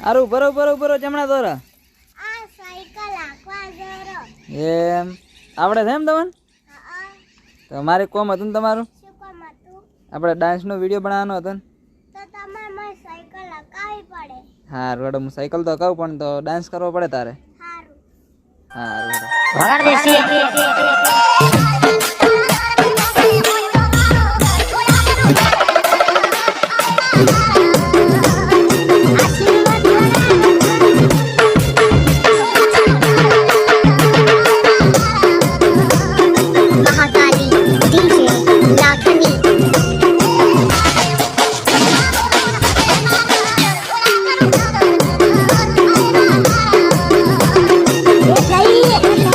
હારું બરો બરો બરો જમણા દોરા. આ સાયકલ આખવા જરો એમ. આવડે છે એમ તમને? હા તો મારે કોમ હતું ને તમારું? શું કામ હતું? આપણે ડાન્સનો વીડિયો બનાવવાનો હતો ને. તો તમારે મારી સાયકલ હકાવી પડે. હા રોડ હું સાયકલ તો કહું પણ તો ડાન્સ કરવો પડે તારે. હારું. હા રોડ Yeah.